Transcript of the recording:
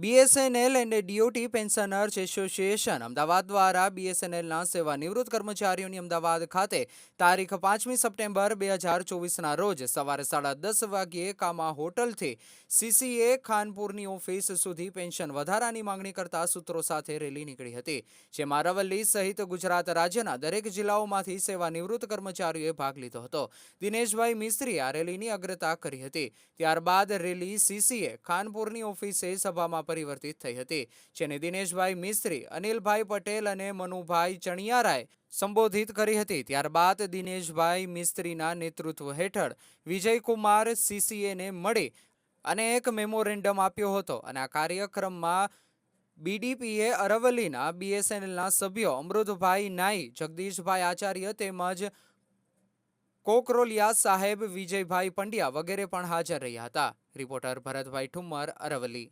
BSNL and DOT pensioners association Ahmedabad દ્વારા બીએસએનએલના સેવા નિવૃત્ત કર્મચારીઓની અમદાવાદ ખાતે તારીખ પાંચમી સપ્ટેમ્બર બે હજાર ચોવીસના રોજ સવારે સાડા દસ વાગ્યે કામા હોટલથી સીસીએ ખાનપુરની ઓફિસ સુધી પેન્શન વધારાની માંગણી કરતા સૂત્રો સાથે રેલી નીકળી હતી, જેમાં અરવલ્લી સહિત ગુજરાત રાજ્યના દરેક જિલ્લાઓમાંથી સેવા નિવૃત્ત કર્મચારીઓએ ભાગ લીધો હતો. દિનેશભાઈ મિસ્ત્રી આ રેલીની અગ્રતા કરી હતી. ત્યારબાદ રેલી સીસીએ ખાનપુરની ઓફિસે સભામાં પરિવર્તિત થઈ હતી, જેને દિનેશભાઈ મિસ્ત્રી, અનિલભાઈ પટેલ અને મનુભાઈ ચણિયારાએ સંબોધિત કરી હતી. ત્યારબાદ દિનેશભાઈ મિસ્ત્રીના નેતૃત્વ હેઠળ વિજયકુમાર સીસીએને મળી અને એક મેમોરેન્ડમ આપ્યો હતો. અને આ કાર્યક્રમમાં બીડીપીએ અરવલ્લીના બીએસએનએલના સભ્યો અમૃતભાઈ નાઈ, જગદીશભાઈ આચાર્ય તેમજ કોકરોલિયા સાહેબ વિજયભાઈ પંડ્યા વગેરે પણ હાજર રહ્યા હતા. રિપોર્ટર ભરતભાઈ ઠુમ્મર, અરવલ્લી.